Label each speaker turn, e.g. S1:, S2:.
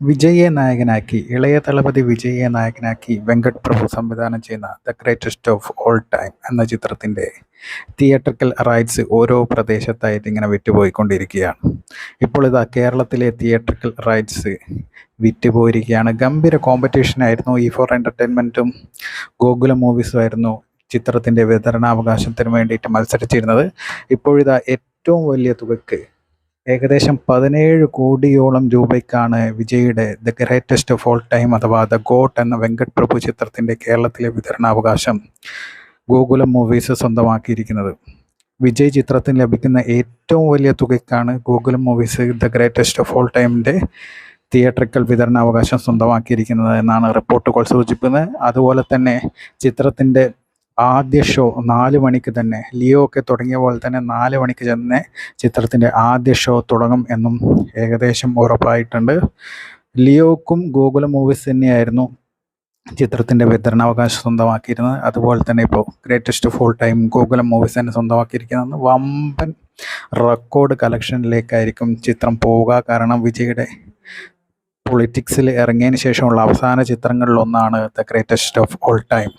S1: വിജയിയെ നായകനാക്കി ഇളയ തളപതി വിജയെ നായകനാക്കി വെങ്കട്ട് പ്രഭു സംവിധാനം ചെയ്യുന്ന the greatest of all time എന്ന ചിത്രത്തിന്റെ തിയേറ്ററിക്കൽ റൈറ്റ്സ് ഓരോ പ്രദേശത്തായിട്ട് ഇങ്ങനെ വിറ്റുപോയിക്കൊണ്ടിരിക്കുകയാണ്. ഇപ്പോൾ ഇതാ കേരളത്തിലെ തിയേറ്ററിക്കൽ റൈറ്റ്സ് വിറ്റുപോയിരിക്കുകയാണ്. ഗംഭീര കോമ്പറ്റീഷനായിരുന്നു ഈ ഫോർ എന്റർടൈൻമെന്റും ഗോകുലം മൂവീസും ആയിരുന്നു ചിത്രത്തിന്റെ വിതരണാവകാശത്തിന് വേണ്ടിയിട്ട് മത്സരിച്ചിരുന്നത്. ഇപ്പോഴിതാ ഏറ്റവും വലിയ തുകയ്ക്ക് ഏകദേശം പതിനേഴ് കോടിയോളം രൂപയ്ക്കാണ് വിജയുടെ the greatest of all time അഥവാ ദ ഗോട്ട് എന്ന വെങ്കട്ട് പ്രഭു ചിത്രത്തിന്റെ കേരളത്തിലെ വിതരണാവകാശം ഗോകുലം മൂവീസ് സ്വന്തമാക്കിയിരിക്കുന്നത്. വിജയ് ചിത്രത്തിന് ലഭിക്കുന്ന ഏറ്റവും വലിയ തുകയ്ക്കാണ് Gokulam movies the greatest of all ടൈമിന്റെ തിയേറ്ററിക്കൽ വിതരണാവകാശം സ്വന്തമാക്കിയിരിക്കുന്നത് എന്നാണ് റിപ്പോർട്ടുകൾ സൂചിപ്പിക്കുന്നത്. അതുപോലെ തന്നെ ചിത്രത്തിന്റെ ആദ്യ ഷോ നാല് മണിക്ക് തന്നെ. ലിയോ ഒക്കെ തുടങ്ങിയ പോലെ തന്നെ നാല് മണിക്ക് തന്നെ ചിത്രത്തിന്റെ ആദ്യ ഷോ തുടങ്ങും എന്നും ഏകദേശം ഉറപ്പായിട്ടുണ്ട്. ലിയോക്കും ഗൂഗിൾ മൂവീസ് തന്നെയായിരുന്നു ചിത്രത്തിന്റെ വിതരണാവകാശം സ്വന്തമാക്കിയിരുന്നത്. അതുപോലെ തന്നെ ഇപ്പോൾ greatest full time Google movies തന്നെ സ്വന്തമാക്കിയിരിക്കുന്നത് വമ്പൻ റെക്കോർഡ് കളക്ഷനിലേക്കായിരിക്കും ചിത്രം പോവുക. കാരണം വിജയുടെ പൊളിറ്റിക്സിൽ ഇറങ്ങിയതിന് ശേഷമുള്ള അവസാന ചിത്രങ്ങളിലൊന്നാണ് the greatest of all time